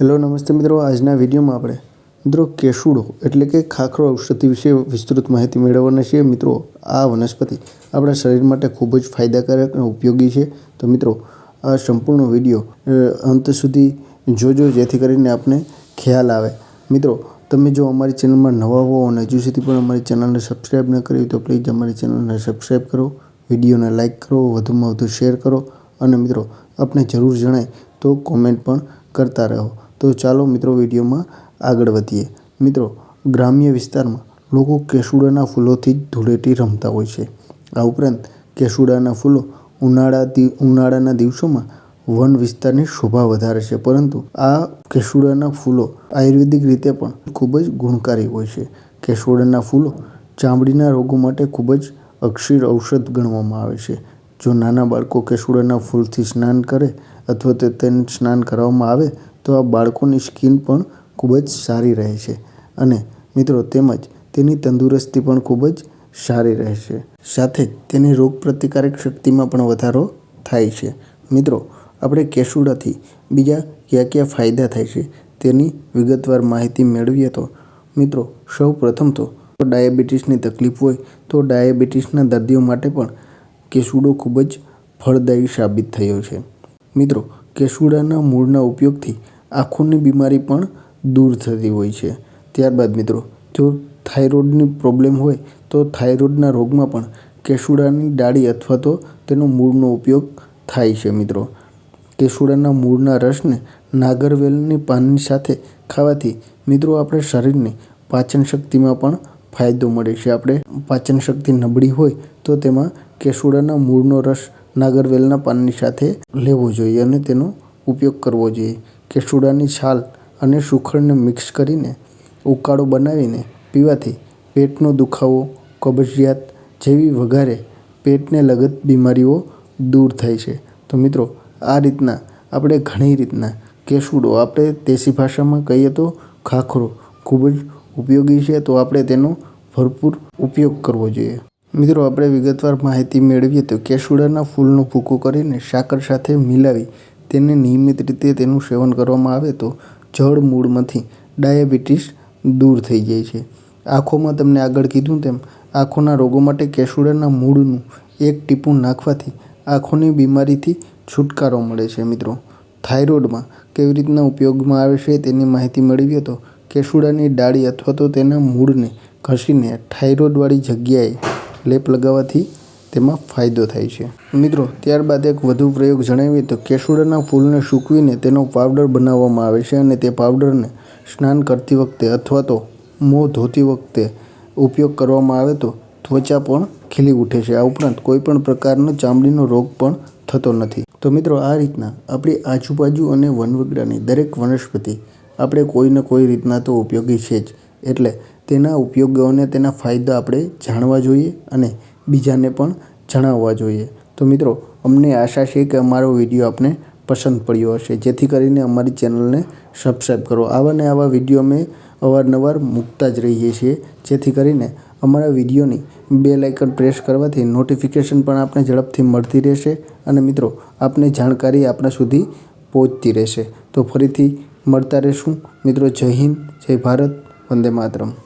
Hello, નમસ્તે મિત્રો. આજના વિડીયોમાં આપણે મિત્રો કેસુડો એટલે કે ખાખરો ઔષધિ વિશે વિસ્તૃત માહિતી મેળવવાના છીએ. મિત્રો, આ વનસ્પતિ આપણા શરીર માટે ખૂબ જ ફાયદાકારક અને ઉપયોગી છે. તો મિત્રો, આ સંપૂર્ણ વીડિયો અંત સુધી જોજો, જેથી કરીને આપને ખ્યાલ આવે. મિત્રો, તમે જો અમારી ચેનલમાં નવા હો અને હજુ સુધી પણ અમારી ચેનલને સબસ્ક્રાઈબ ન કરી તો પ્લીઝ અમારી ચેનલને સબસ્ક્રાઈબ કરો, વિડીયોને લાઇક કરો, વધુમાં વધુ શેર કરો અને મિત્રો, આપને જરૂર જણાય તો કોમેન્ટ પણ કરતા રહો. તો ચાલો મિત્રો વિડીયોમાં આગળ વધીએ. મિત્રો, ગ્રામ્ય વિસ્તારમાં લોકો કેસુડાના ફૂલોથી જ ધૂળેટી રમતા હોય છે. આ ઉપરાંત કેસુડાના ફૂલો ઉનાળા ઉનાળાના દિવસોમાં વન વિસ્તારની શોભા વધારે છે. પરંતુ આ કેસુડાના ફૂલો આયુર્વેદિક રીતે પણ ખૂબ જ ગુણકારી હોય છે. કેસુડાના ફૂલો ચામડીના રોગો માટે ખૂબ જ અક્ષીર ઔષધ ગણવામાં આવે છે. જો નાના બાળકો કેસુડાના ફૂલથી સ્નાન કરે અથવા તો તેને સ્નાન કરાવવામાં આવે તો આ બાળકોની સ્કિન પણ ખૂબ જ સારી રહે છે. અને મિત્રો તેમજ તેની તંદુરસ્તી પણ ખૂબ જ સારી રહે છે. સાથે જ તેની રોગ પ્રતિકારક શક્તિમાં પણ વધારો થાય છે. મિત્રો, આપણે કેસુડાથી બીજા કયા કયા ફાયદા થાય છે તેની વિગતવાર માહિતી મેળવીએ તો, મિત્રો, સૌ પ્રથમ તો ડાયાબિટીસની તકલીફ હોય તો ડાયાબિટીસના દર્દીઓ માટે પણ કેસુડો ખૂબ જ ફળદાયી સાબિત થયો છે. મિત્રો, કેસુડાના મૂળના ઉપયોગથી આંખોની બીમારી પણ દૂર થતી હોય છે. ત્યારબાદ મિત્રો, જો થાઇરોઇડની પ્રોબ્લેમ હોય, તો થાઇરોઇડના રોગમાં પણ કેસુડાની ડાળી અથવા તો તેનો મૂળનો ઉપયોગ થાય છે મિત્રો. કેસુડાના મૂળના રસને નાગરવેલની પાનની સાથે ખાવાથી મિત્રો આપણે શરીરને પાચન શક્તિમાં પણ ફાયદો મળે છે. આપણે પાચન શક્તિ નબળી હોય, તો તેમાં કેસુડાના મૂળનો રસ નાગરવેલના પાનની સાથે લેવો જોઈએ અને તેનો ઉપયોગ કરવો જોઈએ. કેસુડાની છાલ અને સુખડને મિક્સ કરીને ઉકાળો બનાવીને પીવાથી પેટનો દુખાવો, કબજિયાત જેવી વગેરે પેટને લગત બીમારીઓ દૂર થાય છે. તો મિત્રો, આ રીતના આપણે ઘણી રીતના કેસુડો, આપણે દેશી ભાષામાં કહીએ તો ખાખરો ખૂબ જ ઉપયોગી છે. તો આપણે તેનો ભરપૂર ઉપયોગ કરવો જોઈએ. મિત્રો, આપણે વિગતવાર માહિતી મેળવીએ તો કેસુડાના ફૂલનો ભૂકો કરીને સાકર સાથે મિલાવી તેને નિયમિત રીતે તેનું સેવન કરવામાં આવે તો જળ મૂળમાંથી ડાયાબિટીસ દૂર થઈ જાય છે. આંખોમાં તમને આગળ કીધું તેમ, આંખોના રોગો માટે કેસુડાના મૂળનું એક ટીપું નાખવાથી આંખોની બીમારીથી છુટકારો મળે છે મિત્રો. થાઇરોઇડમાં કેવી રીતના ઉપયોગમાં આવે છે તેની માહિતી મેળવીએ તો કેસુડાની ડાળી અથવા તો તેના મૂળને ઘસીને થાઇરોઇડવાળી જગ્યાએ લેપ લગાવવાથી તેમાં ફાયદો થાય છે. મિત્રો, ત્યારબાદ એક વધુ પ્રયોગ જણાવીએ તો કેસુડાના ફૂલને સૂકવીને તેનો પાવડર બનાવવામાં આવે છે અને તે પાવડરને સ્નાન કરતી વખતે અથવા તો મોં ધોતી વખતે ઉપયોગ કરવામાં આવે તો ત્વચા પણ ખીલી ઉઠે છે. આ ઉપરાંત કોઈપણ પ્રકારનો ચામડીનો રોગ પણ થતો નથી. તો મિત્રો, આ રીતના આપણી આજુબાજુ અને વનવગડાની દરેક વનસ્પતિ આપણે કોઈને કોઈ રીતના તો ઉપયોગી છે જ. એટલે તેના ઉપયોગો અને તેના ફાયદા આપણે જાણવા જોઈએ અને બીજાને પણ જણાવવા જોઈએ. તો મિત્રો, અમને આશા છે કે અમારો વીડિયો આપને પસંદ પડ્યો હશે. જેથી કરીને અમારી ચેનલને સબસ્ક્રાઈબ કરો. આવા ને આવા વીડિયો અમે અવારનવાર મૂકતા જ રહીએ છીએ. જેથી કરીને અમારા વિડીયોની બેલ આઇકન પ્રેસ કરવાથી નોટિફિકેશન પણ આપને ઝડપથી મળતી રહેશે અને મિત્રો, આપને જાણકારી આપણા સુધી પહોંચતી રહેશે. તો ફરીથી મળતા રહેશું. મિત્રો, જય હિન્દ, જય ભારત, વંદે માતરમ.